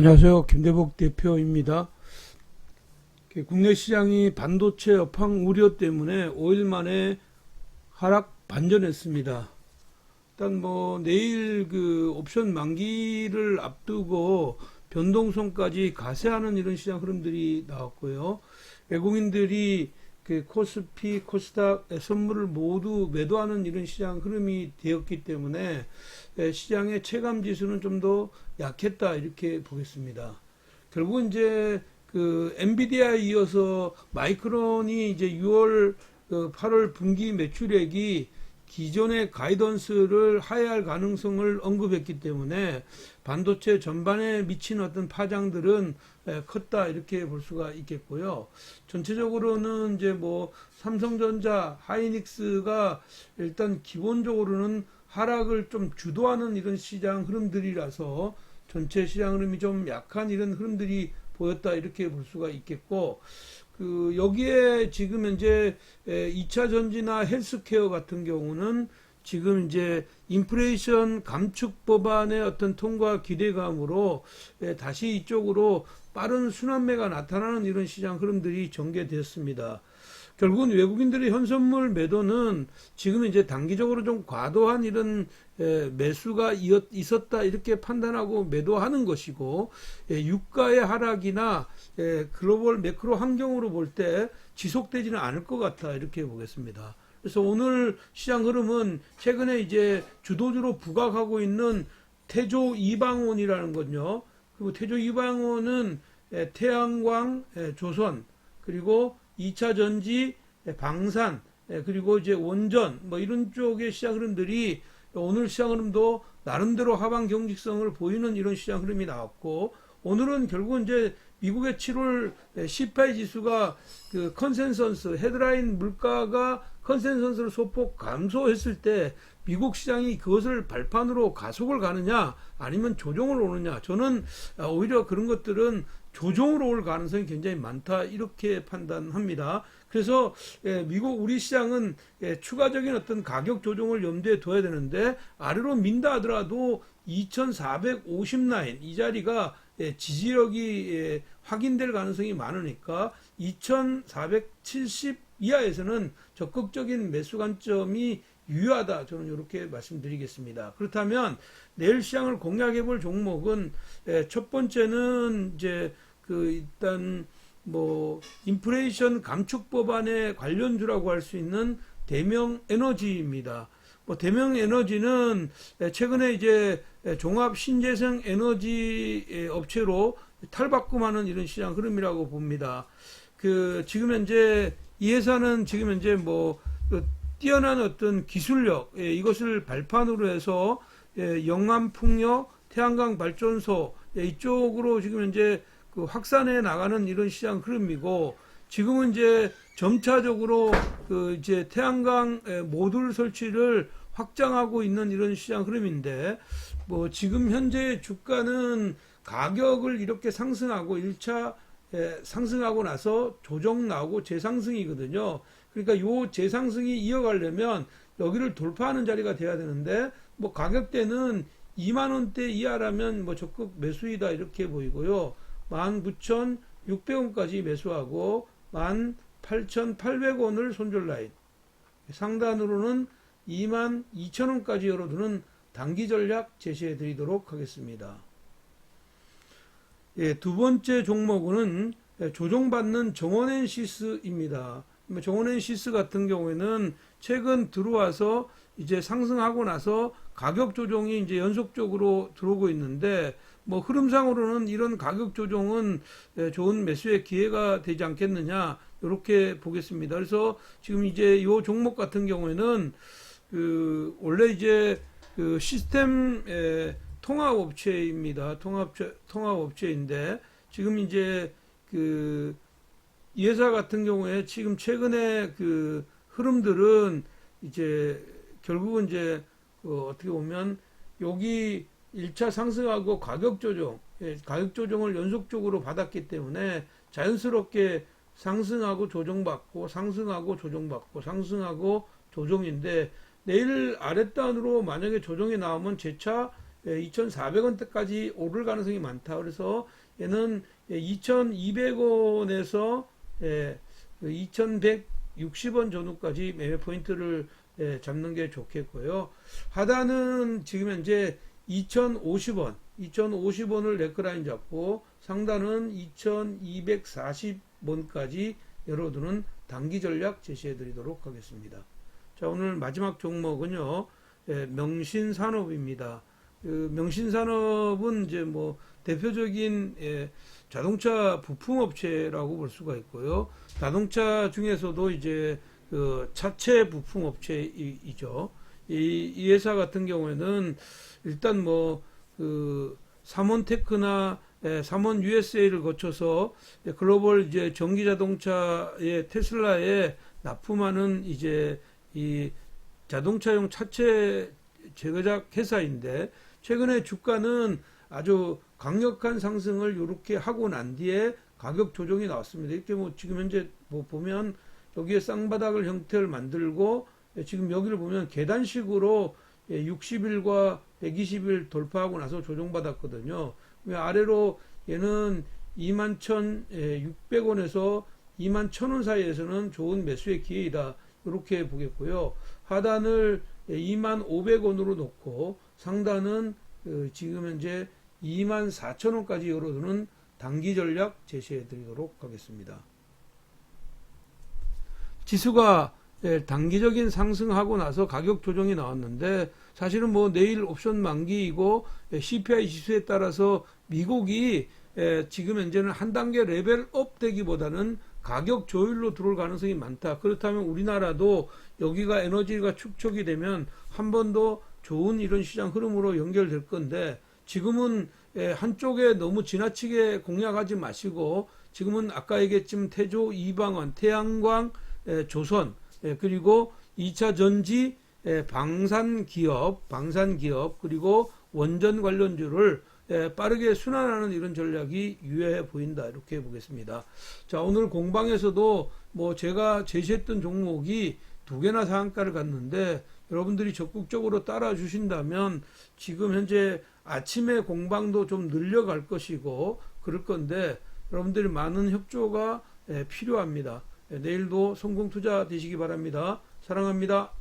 안녕하세요. 김대복 대표입니다. 그 국내 시장이 반도체 업황 우려 때문에 5일 만에 하락 반전했습니다. 일단 뭐 내일 그 옵션 만기를 앞두고 변동성까지 가세하는 이런 시장 흐름들이 나왔고요. 외국인들이 그 코스피, 코스닥 선물을 모두 매도하는 이런 시장 흐름이 되었기 때문에 에, 시장의 체감 지수는 좀 더 약했다 이렇게 보겠습니다. 결국 이제 그 엔비디아에 이어서 마이크론이 이제 6월 그 8월 분기 매출액이 기존의 가이던스를 하회할 가능성을 언급했기 때문에 반도체 전반에 미친 어떤 파장들은 에, 컸다 이렇게 볼 수가 있겠고요. 전체적으로는 이제 뭐 삼성전자, 하이닉스가 일단 기본적으로는 하락을 좀 주도하는 이런 시장 흐름들이라서 전체 시장 흐름이 좀 약한 이런 흐름들이 보였다 이렇게 볼 수가 있겠고 그 여기에 지금 현재 2차 전지나 헬스케어 같은 경우는 지금 이제 인플레이션 감축 법안의 어떤 통과 기대감으로 에, 다시 이쪽으로 빠른 순환매가 나타나는 이런 시장 흐름들이 전개되었습니다. 결국은 외국인들의 현선물 매도는 지금 이제 단기적으로 좀 과도한 이런 에, 매수가 있었다 이렇게 판단하고 매도하는 것이고 에, 유가의 하락이나 에, 글로벌 매크로 환경으로 볼 때 지속되지는 않을 것 같아 이렇게 보겠습니다. 그래서 오늘 시장 흐름은 최근에 이제 주도주로 부각하고 있는 태조 이방원이라는 건요. 그리고 태조 이방원은 에, 태양광, 에, 조선 그리고 2차 전지, 에, 방산 에, 그리고 이제 원전 뭐 이런 쪽의 시장 흐름들이 오늘 시장 흐름도 나름대로 하방 경직성을 보이는 이런 시장 흐름이 나왔고 오늘은 결국 이제 미국의 7월 CPI 지수가 그 컨센서스 헤드라인 물가가 컨센서스를 소폭 감소했을 때 미국 시장이 그것을 발판으로 가속을 가느냐 아니면 조정을 오느냐 저는 아, 오히려 그런 것들은 조정으로 올 가능성이 굉장히 많다 이렇게 판단합니다. 그래서 예, 미국 우리 시장은 예, 추가적인 어떤 가격 조정을 염두에 둬야 되는데 아래로 민다 하더라도 2,450 라인 이 자리가 예, 지지력이 예, 확인될 가능성이 많으니까 2,470 이하에서는 적극적인 매수 관점이 유효하다 저는 이렇게 말씀드리겠습니다. 그렇다면 내일 시장을 공략해 볼 종목은 예, 첫 번째는 이제 그 일단 뭐 인플레이션 감축 법안의 관련주라고 할 수 있는 대명 에너지입니다. 뭐 대명 에너지는 최근에 이제 종합 신재생 에너지 업체로 탈바꿈하는 이런 시장 흐름이라고 봅니다. 그 지금 현재 이 회사는 지금 현재 뭐그 뛰어난 어떤 기술력 예, 이것을 발판으로 해서 예, 영암 풍력 태양광 발전소 예, 이쪽으로 지금 현재 그 확산해 나가는 이런 시장 흐름이고 지금은 이제 점차적으로 그 이제 태양광 에, 모듈 설치를 확장하고 있는 이런 시장 흐름인데 뭐 지금 현재 주가는 가격을 이렇게 상승하고 1차 상승하고 나서 조정 나오고 재상승이거든요. 그러니까 요 재상승이 이어가려면 여기를 돌파하는 자리가 돼야 되는데 뭐 가격대는 2만 원대 이하라면 뭐 적극 매수이다 이렇게 보이고요. 19,600원까지 매수하고 18,800원을 손절 라인. 상단으로는 22,000원까지 열어두는 단기 전략 제시해 드리도록 하겠습니다. 예, 두 번째 종목은 조정받는 정원엔시스입니다. 뭐 정원엔시스 같은 경우에는 최근 들어와서 이제 상승하고 나서 가격 조정이 이제 연속적으로 들어오고 있는데 뭐 흐름상으로는 이런 가격 조정은 예, 좋은 매수의 기회가 되지 않겠느냐 이렇게 보겠습니다. 그래서 지금 이제 요 종목 같은 경우에는 그 원래 이제 그 시스템 에, 통합업체입니다. 통합 통합업체인데 지금 이제 그이 회사 같은 경우에 지금 최근에 그 흐름들은 이제 결국은 이제 그 어떻게 보면 여기 1차 상승하고 가격 조정, 예, 가격 조정을 연속적으로 받았기 때문에 자연스럽게 상승하고 조정받고 상승하고 조정받고 상승하고 조정인데 내일 아랫단으로 만약에 조정이 나오면 재차 2,400원대까지 오를 가능성이 많다. 그래서 얘는 2,200원에서 2,160원 전후까지 매매 포인트를 예, 잡는 게 좋겠고요. 하단은 지금 현재 2,050원, 2,050원을 레크라인 잡고 상단은 2,240원까지 열어두는 단기 전략 제시해 드리도록 하겠습니다. 자, 오늘 마지막 종목은요, 예, 명신산업입니다. 그 명신산업은 이제 뭐 대표적인 예, 자동차 부품 업체라고 볼 수가 있고요. 자동차 중에서도 이제 그 차체 부품 업체이죠. 이, 이 회사 같은 경우에는 일단 뭐 그 삼원테크나 예, 삼원 USA를 거쳐서 글로벌 이제 전기 자동차의 테슬라에 납품하는 이제 이 자동차용 차체 제작 회사인데 최근에 주가는 아주 강력한 상승을 이렇게 하고 난 뒤에 가격 조정이 나왔습니다. 이렇게 뭐 지금 현재 뭐 보면 여기에 쌍바닥을 형태를 만들고 예, 지금 여기를 보면 계단식으로 60일과 120일 돌파하고 나서 조정받았거든요. 아래로 얘는 21,600원에서 21,000원 사이에서는 좋은 매수의 기회이다. 이렇게 보겠고요. 하단을 2500원으로 놓고 상단은 그 지금 현재 24,000원까지 열어두는 단기 전략 제시해 드리도록 하겠습니다. 지수가 예, 단기적인 상승하고 나서 가격 조정이 나왔는데 사실은 뭐 내일 옵션 만기이고 예, CPI 지수에 따라서 미국이 예, 지금 현재는 한 단계 레벨업 되기보다는 가격 조율로 들어올 가능성이 많다. 그렇다면 우리나라도 여기가 에너지가 축적이 되면 한 번 더 좋은 이런 시장 흐름으로 연결될 건데 지금은 한쪽에 너무 지나치게 공략하지 마시고 지금은 아까 얘기했지만 태조, 이방원, 태양광, 조선 그리고 2차 전지 방산 기업, 방산 기업 그리고 원전 관련주를 빠르게 순환하는 이런 전략이 유효해 보인다 이렇게 보겠습니다. 자 오늘 공방에서도 뭐 제가 제시했던 종목이 두 개나 상한가를 갔는데 여러분들이 적극적으로 따라 주신다면 지금 현재 아침에 공방도 좀 늘려갈 것이고 그럴 건데 여러분들이 많은 협조가 필요합니다. 내일도 성공 투자 되시기 바랍니다. 사랑합니다.